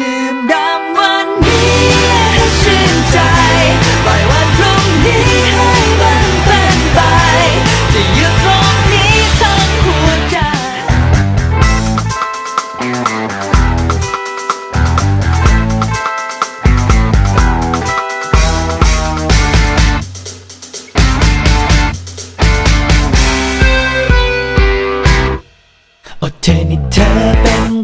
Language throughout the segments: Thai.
ดื่มด่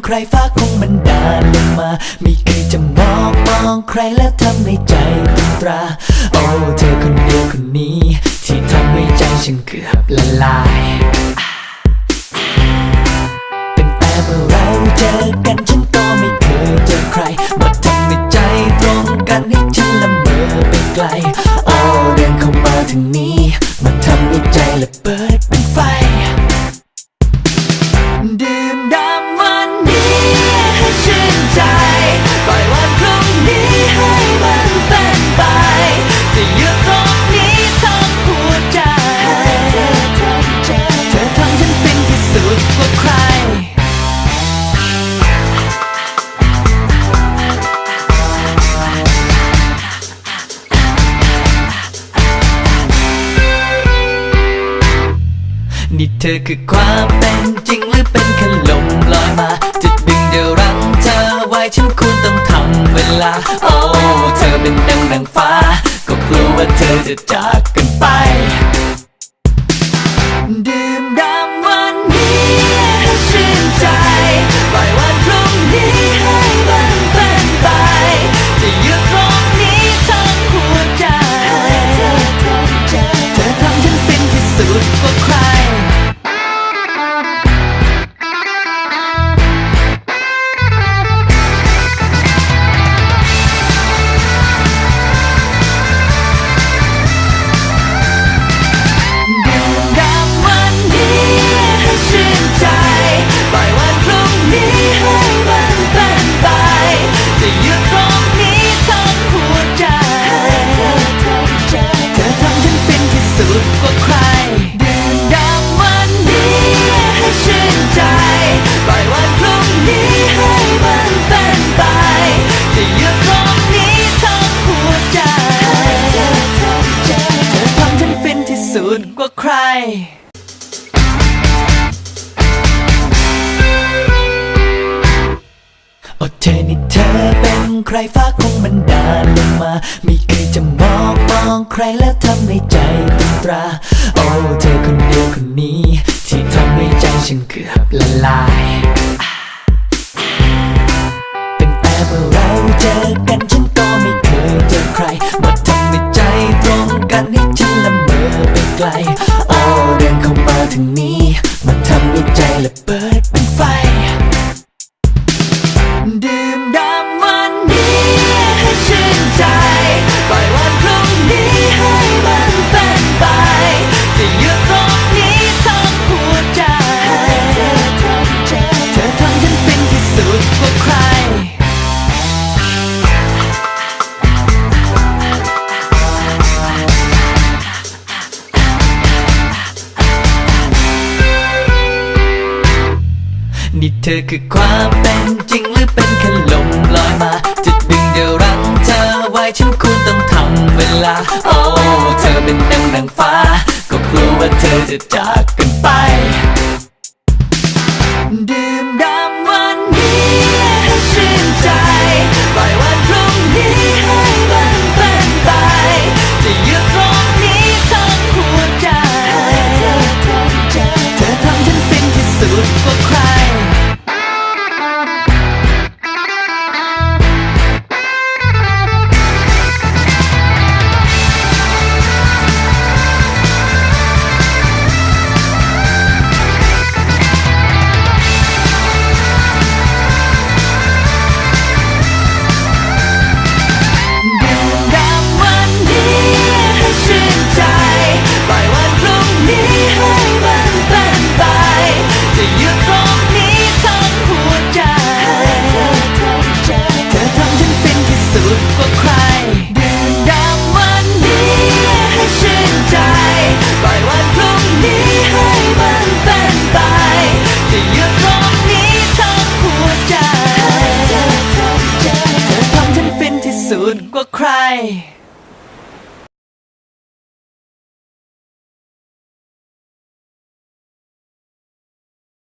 ใครฟ้าคงบันดาลลงมา ไม่เคยจะมองมองใครแล้วทำให้ใจตึงตรา โอ้เธอคนเดียวคนนี้ ที่ทำให้ใจฉันเกือบละลายตั้งแต่เมื่อเราเจอกันฉันก็ไม่เคยเจอใครมาทำให้ใจตรงกันให้ฉันละเมอไปไกล โอ้เดินเข้ามาถึงนี้มาทำให้ใจละเบิดเป็นไฟ ธอคือความเป็นจริงหรือเป็นแค่ลมลอยมา จะดึงเดียวรั้งเธอไว้ฉันควรต้องทำเวลา โอ้ เธอเป็นดังดังฟ้า ก็กลัวว่าเธอจะจากกัน นี่เธอเป็นใครฟ้าคงบันดาลลงมา ไม่เคยจะมองมองใครแล้วทำให้ใจตึงตรา โอ้เธอคนเดียวคนนี้ ที่ทำให้ใจฉันเกือบละลายตั้งแต่เมื่อเราเจอกันฉันก็ไม่เคยเจอใครมาทำให้ใจตรงกันให้ฉันละเมอไปไกล โอ้เดินเข้ามาถึงนี้ มาทำให้ใจละเบิดเป็นไฟดื่ เธอคือความเป็นจริงหรือเป็นแค่ลมลอยมา จะดึงเดียวรั้งเธอไว้ฉันควรต้องทำเวลา โอ้ เธอเป็นดังดังฟ้า ก็กลัวว่าเธอจะจากกัน ดกว่าใคร